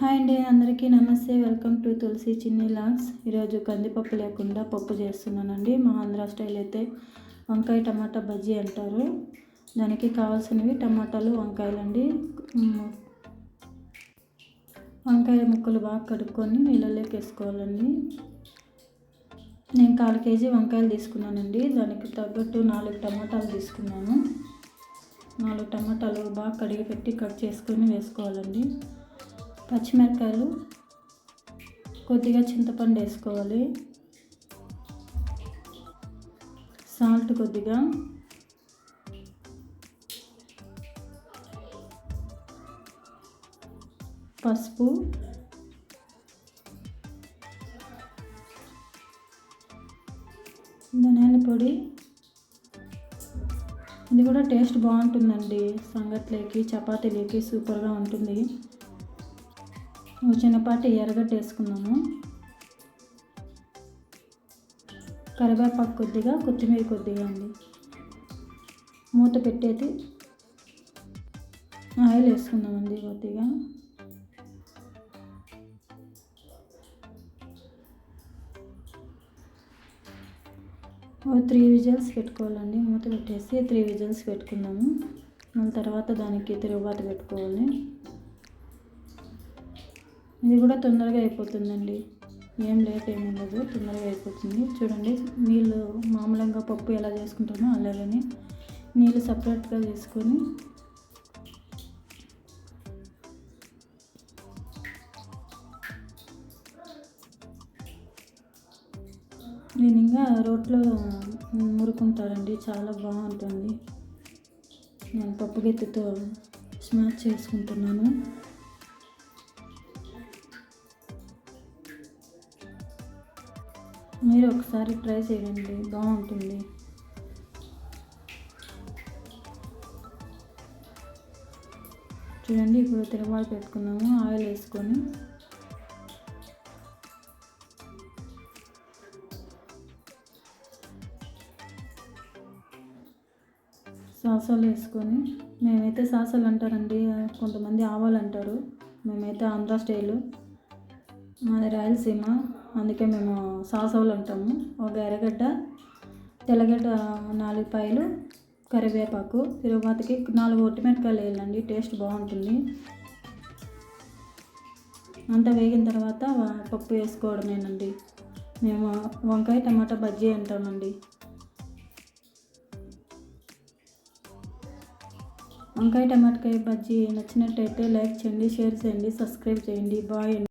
Hi అండి అందరికీ నమస్తే. వెల్కమ్ టు తులసి చిన్ని లాగ్స్. ఈరోజు కందిపప్పు లేకుండా పప్పు చేస్తున్నానండి. మా ఆంధ్ర స్టైల్ అయితే వంకాయ టమాటా బజ్జీ అంటారు. దానికి కావాల్సినవి టమాటాలు వంకాయలండి. వంకాయ ముక్కలు బాగా కడుక్కొని నీళ్ళలోకి వేసుకోవాలండి. నేను కాలు కేజీ వంకాయలు తీసుకున్నానండి. దానికి తగ్గట్టు నాలుగు టమాటాలు తీసుకున్నాను. నాలుగు టమాటాలు బాగా కడిగి పెట్టి కట్ చేసుకొని వేసుకోవాలండి. పచ్చిమిరపకాయలు కొద్దిగా చింతపండు వేసుకోవాలి. సాల్ట్ కొద్దిగా. పసుపు. ధనియాల పొడి. ఇది కూడా టేస్ట్ బాగుంటుందండి. సంగట్లేకి చపాతీలేకి సూపర్గా ఉంటుంది. చిన్నపాటి ఎర్రగడ్డ వేసుకున్నాము కరివేపాకు కొద్దిగా కొత్తిమీర కొద్దిగా అండి. మూత పెట్టేది ఆయిల్ వేసుకుందామండి కొద్దిగా. త్రీ విజిల్స్ పెట్టుకోవాలండి. మూత పెట్టేసి త్రీ విజిల్స్ పెట్టుకుందాము. మళ్ళీ తర్వాత దానికి తిరుగుబాటు పెట్టుకోవాలి. ఇది కూడా తొందరగా అయిపోతుందండి. ఏం లేట్ ఏమి ఉండదు తొందరగా అయిపోతుంది. చూడండి నీళ్ళు మామూలుగా పప్పు ఎలా చేసుకుంటామో అలాగని నీళ్ళు సపరేట్గా తీసుకొని నేను ఇంకా రోట్లో మురుకుంటారండి చాలా బాగుంటుంది. నేను పప్పు గెత్తితో స్మాష్ చేసుకుంటున్నాను. మీరు ఒకసారి ట్రై చేయండి. బాగుంటుంది. చూడండి ఇప్పుడు తిరుమల పెట్టుకున్నాము. ఆయిల్ వేసుకొని. సాసాలు వేసుకొని. మేమైతే సాసాలు అంటారండి. కొంతమంది ఆవాలు అంటారు. మేమైతే ఆంధ్ర స్టైలు. మాది రాయలసీమ. అందుకే మేము సాసవులు అంటాము. ఒక ఎర్రగడ్డ తెల్లగడ్డ నాలుగు పాయలు కరివేపాకు తిరుగుబాతకి నాలుగు ఒట్టిమిరపకాయలు వేయాలండి టేస్ట్ బాగుంటుంది. అంతా వేగిన తర్వాత పప్పు వేసుకోవడమేనండి. మేము వంకాయ టమాటా బజ్జీ అంటామండి. వంకాయ టమాటకాయ బజ్జీ నచ్చినట్టయితే లైక్ చేయండి షేర్ చేయండి సబ్స్క్రైబ్ చేయండి బాయ్